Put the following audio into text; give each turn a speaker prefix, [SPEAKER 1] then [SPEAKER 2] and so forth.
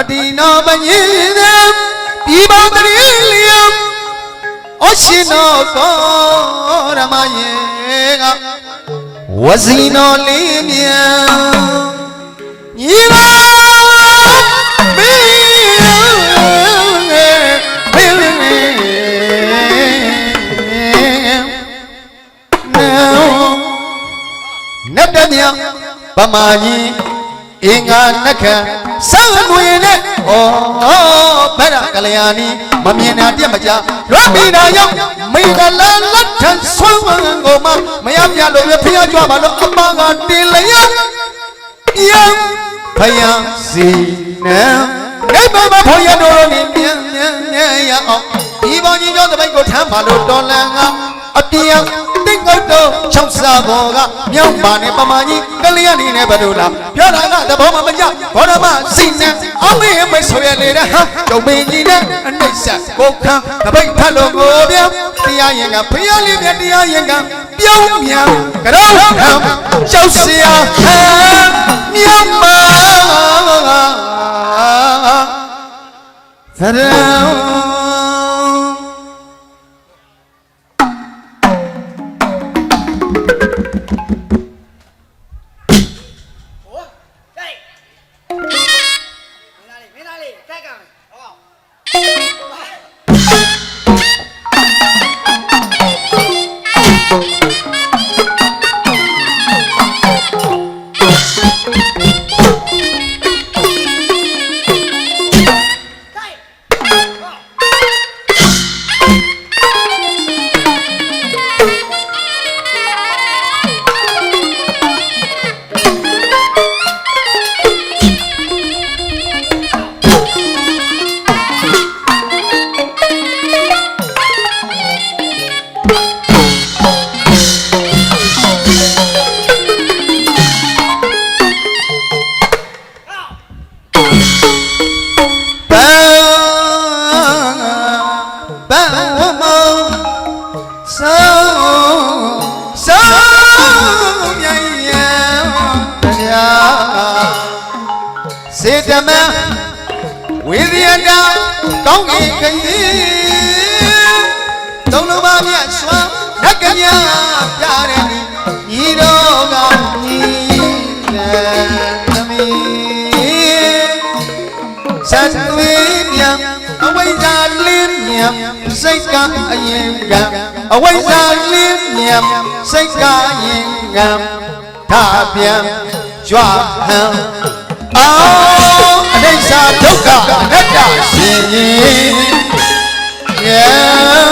[SPEAKER 1] အတိနောပညိသေဒီပါတရီလျံအရှင်နောကောရမယေကဝစီနောလေးမြန်ညီပါမင်းနတ်တမြဗမာကြီး အင်္ဂါနက္ခစံမွေနဲ့ဩဗရကလျာဏီမမြင်တာပြက်မကြရွတ်မိတာရောက်မိကလလက်ထဆွမ်းဝံကိုမမရပြလို့ရဖျားကြွပါလို့အမကတင်လျက်ပြန်ဖယံစီနေနေမမဖော်ရတော်နေမြန်မြန်မြန်ရအောင်ဒီပေါင်းကြီးကျော်တပိတ်ကိုထမ်းပါလို့တော်လန်ကအပြင်း ကြီးကုတ်တော်၆စာဘော်ကမြောက်ပါနဲ့ပမာကြီးကလျာဏီနဲ့ဘဒုလာပြောတာကတဘောမမကြဘောဓမစီနဲ့အောင်မင်းမိတ်ဆွေနေတဲ့ဟာတုံမင်းကြီးနဲ့အနှိမ့်ဆက်ကိုခန်းတပိတ်ထလို့ကိုပြတရားရင်ကဖျားလေးမြတရားရင်ကပြောင်းမြန်ကြောက်ခံရှောက်စရာ
[SPEAKER 2] ခံမြောက်
[SPEAKER 1] ပါသရံ စေတမန်ဝိရိယတာကောင်းကင်ခရီးသုံးလုံးပါမြတ်စွာနတ်ကမြပြတဲ့ညီတော်ကညီတဲ့သမီးစံသွေးမြန်အဝိဇ္ဇာလင်း မြန်စိတ်ကအရင်ကအဝိဇ္ဇာလင်းမြန်စိတ်ကအရင်ကသာပြန်ကြွဟံအောအနိစ္စဒုက္ခအနတ္တရှင်ရဲ့